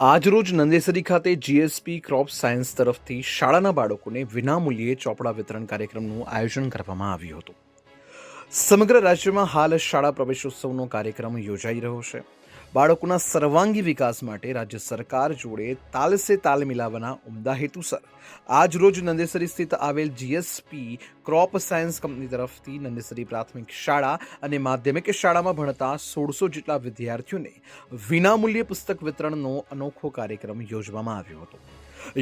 આજરોજ નંદેસરી ખાતે GSP crop science તરફથી શાળાના બાળકોને વિનામૂલ્યે ચોપડા વિતરણ કાર્યક્રમનું આયોજન કરવામાં આવ્યું હતું. સમગ્ર રાજ્યમાં હાલ શાળા પ્રવેશોત્સવનો કાર્યક્રમ યોજાઈ રહ્યો છે. બાળકોના સર્વાંગી વિકાસ માટે રાજ્ય સરકાર જોડે તાલસે તાલ મિલાવવાના ઉમદા હેતુસર. આજ રોજ નંદેસરી સ્થિત આવેલ જીએસપી ક્રોપ સાયન્સ કંપની તરફથી નંદેસરી પ્રાથમિક શાળા અને માધ્યમિક શાળામાં ભણતા સોળસો જેટલા વિદ્યાર્થીઓને વિનામૂલ્યે પુસ્તક વિતરણનો અનોખો કાર્યક્રમ યોજવામાં આવ્યો હતો.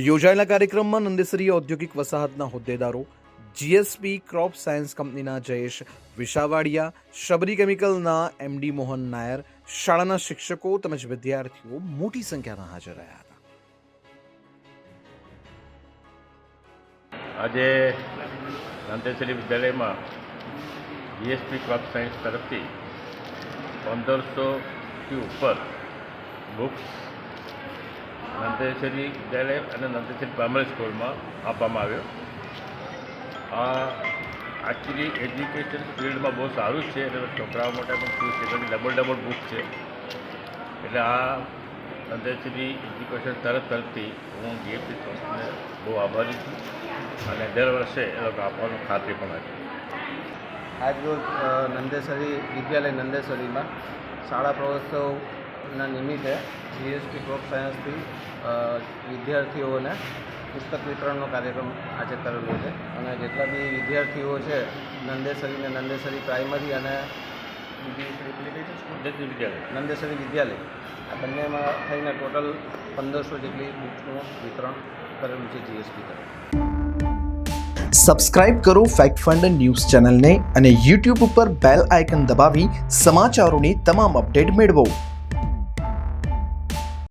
યોજાયેલા કાર્યક્રમમાં નંદેસરી ઔદ્યોગિક વસાહતના હોદ્દેદારો જીએસપી ક્રોપ સાયન્સ કંપનીના જયેશ વિશાવાડિયા, શબરી કેમિકલના એમડી મોહન નાયર શાળાના શિક્ષકો તેમજ વિદ્યાર્થીઓ મોટી સંખ્યામાં હાજર રહ્યા હતા. આજે નાંદેસરી વિદ્યાલયમાં જીએસપી ક્લબ સાયન્સ તરફથી પંદરસોથી ઉપર બુક્સ નંદેસરી વિદ્યાલય અને નંદેસરી પ્રાઇમરી સ્કૂલમાં આપવામાં આવ્યો. આ એકચ્યુઅલી એજ્યુકેશન ફિલ્ડમાં બહુ સારું જ છે એટલે છોકરાઓ માટે પણ ખુશ છે. કારણ ડબલ ડબલ બુક છે. એટલે આ અંદરથી એજ્યુકેશન તરફ તરફથી હું જીએસપી ટ્રસ્ટને બહુ આભારી છું. અને દર વર્ષે એ લોકો આપવાનું ખાતરી પણ આપે આજરોજ નંદેસરી, વિદ્યાલય નંદેસરીમાં શાળા પ્રવેશોત્સવના નિમિત્તે જીએસપી ક્રોપ સાયન્સથી વિદ્યાર્થીઓને પુસ્તક વિતરણનો કાર્યક્રમ આજે કરેલો છે અને જેટલા બી વિદ્યાર્થીઓ છે નંદેસરી ને નંદેસરી પ્રાઇમરી અને વિદ્યાલય. નંદેસરી વિદ્યાલય. આ બંનેમાં થઈને ટોટલ પંદરસો જેટલી બુક્સનું વિતરણ કરેલું છે જીએસપી તરફ. સબસ્ક્રાઇબ કરો ફેક્ટ ફંડ ન્યૂઝ ચેનલને અને યુટ્યુબ ઉપર બેલ આઇકન દબાવી સમાચારોની તમામ અપડેટ મેળવો.